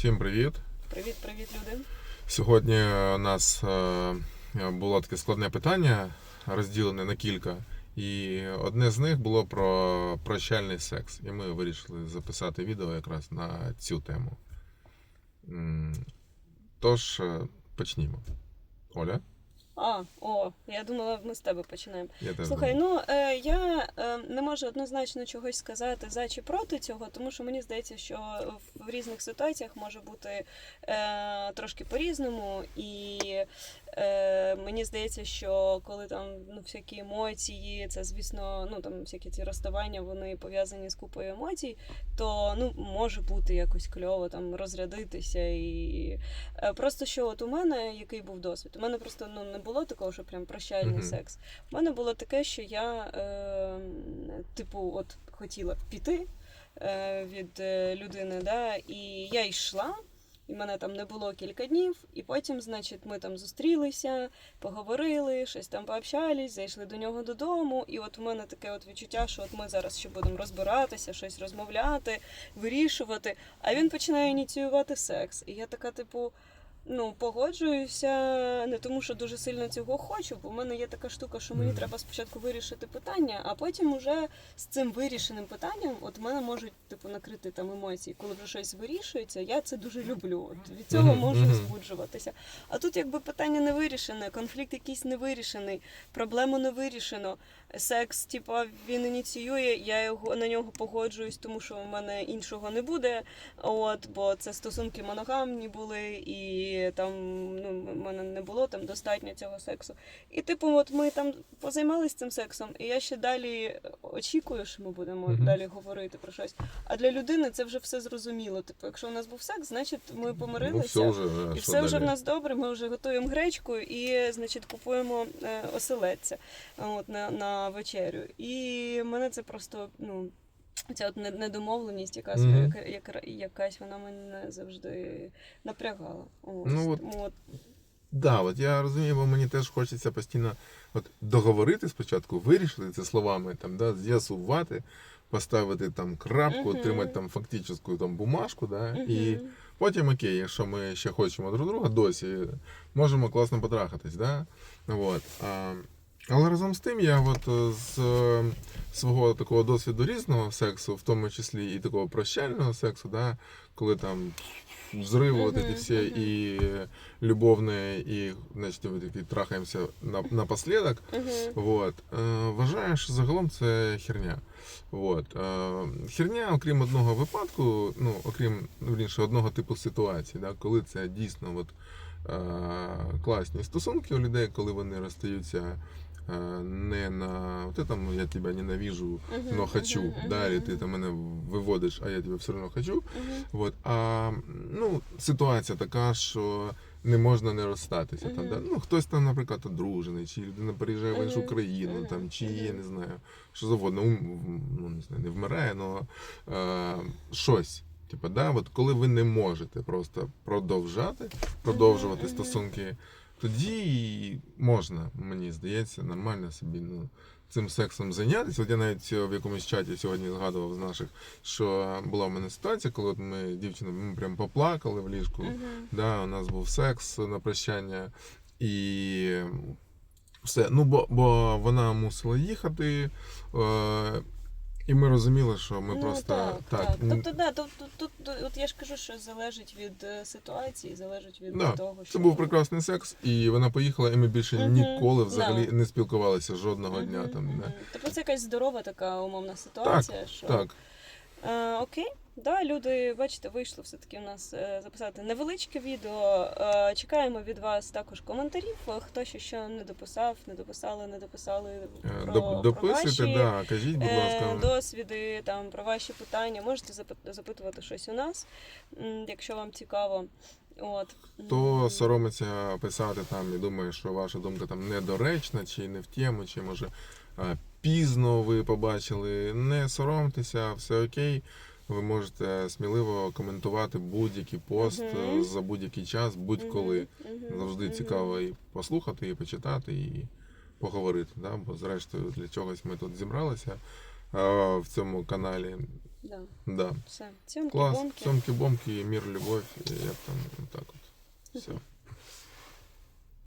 Всім привіт! Привіт, привіт, люди. Сьогодні у нас е, було таке складне питання, розділене на кілька. І одне з них було про прощальний секс. І ми вирішили записати відео якраз на цю тему. Тож, е, почнімо. Оля, А, о, я думала, ми з тебе починаємо. я теж Слухай, ну е, я е, не можу однозначно чогось сказати за чи проти цього, тому що мені здається, що в, в різних ситуаціях може бути е, трошки по-різному, і е, мені здається, що коли там ну, всякі емоції, це звісно, ну там всякі ці розставання, вони пов'язані з купою емоцій, то ну може бути якось кльово там розрядитися і е, просто що от у мене який був досвід? У мене просто ну не було такого, що прям прощальний Мгм. секс. У мене було таке, що я, е, типу, от хотіла піти е, від е, людини, да, і я йшла. І мене там не було кілька днів, і потім, значить, ми там зустрілися, поговорили, щось там пообщались, зайшли до нього додому. І от у мене таке от відчуття, що от ми зараз ще будемо розбиратися, щось розмовляти, вирішувати. А він починає ініціювати секс. І я така, типу, ну, погоджуюся не тому, що дуже сильно цього хочу, бо в мене є така штука, що мені Мгм. треба спочатку вирішити питання, а потім уже з цим вирішеним питанням, от мене можуть типу накрити там емоції, коли вже щось вирішується. Я це дуже люблю. От від цього можу мгм. збуджуватися. А тут якби питання не вирішене, конфлікт якийсь не вирішений, проблему не вирішено. Секс, типа, він ініціює, я його на нього погоджуюсь, тому що в мене іншого не буде. От, бо це стосунки моногамні були, і там ну, в мене не було там достатньо цього сексу. І типу, от ми там позаймалися цим сексом, і я ще далі очікую, що ми будемо Мгм. далі говорити про щось. А для людини це вже все зрозуміло. Типу, якщо у нас був секс, значить ми Ну, помирилися. все вже, І все вже в нас добре. Ми вже готуємо гречку і, значить, купуємо е, оселедця от, на, на вечерю. І мене це просто, ну. Ця от недомовленість, якась, Мгм. яка, яка- якась вона мене завжди напрягала. Ось. Ну, от Тому от, Да, от я розумію, бо мені теж хочеться постійно от, договорити спочатку, вирішити це словами, там, да, з'ясувати, поставити там крапку, Мгм. отримати там фактичну там бумажку, да, і потім окей, якщо ми ще хочемо друг друга досі, можемо класно потрахатись, да? От. А, але разом з тим, я от е, з е, свого такого досвіду різного сексу, в тому числі і такого прощального сексу, да, коли там взриви от эти всі і любовні, і значить, ми такі трахаємося на, напоследок. Мгм. Вот. Е, вважаю, що загалом це херня. Вот. Е, херня, окрім одного випадку, ну, окрім вірніше, одного типу ситуації, да, коли це дійсно от, е, класні стосунки у людей, коли вони розстаються не на от там я тебе ненавижу, но хочу. Далі ти там мене виводиш, а я тебе все одно хочу. Вот. А ну, ситуація така, що не можна не розстатися. Там, да? Ну, хтось там, наприклад, одружений, чи людина переїжджає в іншу країну, Мгм. там, чи я не знаю, що завгодно, ну, не знаю, не вмирає, але е, щось. Типа, да, от коли ви не можете просто продовжати, продовжувати Мгм, мгм. стосунки, тоді можна, мені здається, нормально собі ну, цим сексом зайнятися. От я навіть е, в якомусь чаті сьогодні згадував з наших, що була в мене ситуація, коли от ми дівчина, ми прям поплакали в ліжку. Мгм. Да, у нас був секс на прощання, і все. Ну, бо, бо вона мусила їхати. Е, і ми розуміли, що ми ну, просто так, так. так. Тобто, да, тут, тут, от я ж кажу, що залежить від е, ситуації, залежить від Да, того, що Це був прекрасний секс, і вона поїхала, і ми більше Мгм, ніколи взагалі не спілкувалися жодного дня. Мгм, Там, мгм. не. Тобто це якась здорова така умовна ситуація. що... Так. Е, окей, да, люди, бачите, вийшло все-таки у нас е, записати невеличке відео. Е, чекаємо від вас також коментарів. е, Хто ще що не дописав, не дописали, не дописали. Про, доп- Дописуйте, ваші, да, кажіть, будь ласка. досвіди, там, про ваші питання. Можете запит- запитувати щось у нас, якщо вам цікаво. От. Хто соромиться писати там і думає, що ваша думка там недоречна, чи не в тему, чи може пізно ви побачили. Не соромтеся, все окей. Ви можете сміливо коментувати будь-який пост Мгм. е, за будь-який час, будь-коли. мгм, мгм, Завжди мгм. цікаво і послухати, і почитати, і поговорити. Да? Бо зрештою для чогось ми тут зібралися е, в цьому каналі. Да, Да. все. Цьомки, Клас, бомки. цьомки, бомки, мир, любов, і як там так.